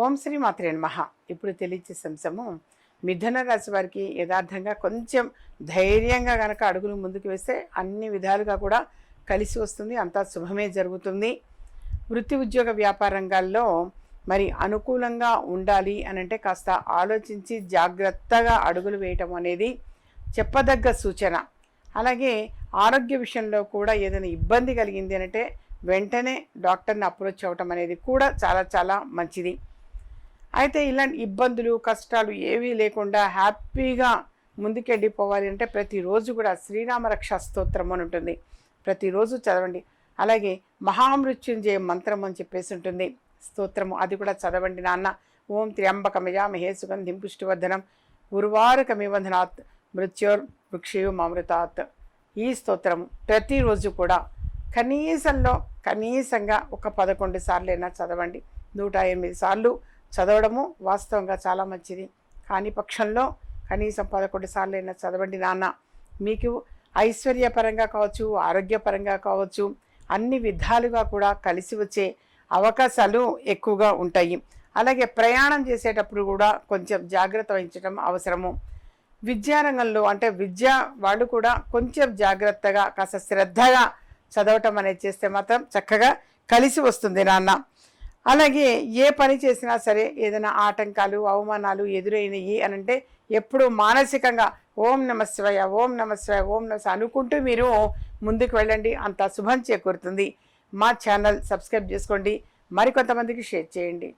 ఓం శ్రీ మాత్రే మహా ఇప్పుడు తెలియచే అంశము మిథున రాశి వారికి యథార్థంగా కొంచెం ధైర్యంగా గనక అడుగులు ముందుకు వేస్తే అన్ని విధాలుగా కూడా కలిసి వస్తుంది అంతా శుభమే జరుగుతుంది. వృత్తి ఉద్యోగ వ్యాపార రంగాల్లో మరి అనుకూలంగా ఉండాలి అని అంటే కాస్త ఆలోచించి జాగ్రత్తగా అడుగులు వేయటం అనేది చెప్పదగ్గ సూచన. అలాగే ఆరోగ్య విషయంలో కూడా ఏదైనా ఇబ్బంది కలిగింది అంటే వెంటనే డాక్టర్ని అప్రోచ్ అవ్వటం అనేది కూడా చాలా చాలా మంచిది. అయితే ఇలాంటి ఇబ్బందులు కష్టాలు ఏవీ లేకుండా హ్యాపీగా ముందుకెళ్ళిపోవాలి అంటే ప్రతిరోజు కూడా శ్రీరామ రక్షా స్తోత్రం అని ఉంటుంది. ప్రతిరోజు చదవండి. అలాగే మహామృత్యుంజయ మంత్రం అని చెప్పేసి ఉంటుంది. స్తోత్రము అది కూడా చదవండి నాన్న. ఓం త్ర్యంబకమయా మహే సుగంధిం పుష్టివర్ధనం గురువారకమివంధనాత్ మృత్యోర్ వృక్షయోమృతాత్ ఈ స్తోత్రము ప్రతిరోజు కూడా కనీసంలో కనీసంగా ఒక పదకొండు సార్లైనా చదవండి. నూట ఎనిమిది సార్లు చదవడము వాస్తవంగా చాలా మంచిది. కాని పక్షంలో కనీసం పదకొండు సార్లైనా చదవండి నాన్న. మీకు ఐశ్వర్యపరంగా కావచ్చు ఆరోగ్యపరంగా కావచ్చు అన్ని విధాలుగా కూడా కలిసి వచ్చే అవకాశాలు ఎక్కువగా ఉంటాయి. అలాగే ప్రయాణం చేసేటప్పుడు కూడా కొంచెం జాగ్రత్త వహించడం అవసరము. విద్యారంగంలో అంటే విద్య వాళ్ళు కూడా కొంచెం జాగ్రత్తగా కాస్త శ్రద్ధగా చదవటం అనేది చేస్తే మాత్రం చక్కగా కలిసి వస్తుంది నాన్న. అలాగే ఏ పని చేసినా సరే ఏదైనా ఆటంకాలు అవమానాలు ఎదురైనవి అని అంటే ఎప్పుడు మానసికంగా ఓం నమశివయ ఓం నమశివయ ఓం నమస్ అనుకుంటూ మీరు ముందుకు వెళ్ళండి. అంత శుభం చేకూరుతుంది. మా ఛానల్ సబ్స్క్రైబ్ చేసుకోండి. మరికొంతమందికి షేర్ చేయండి.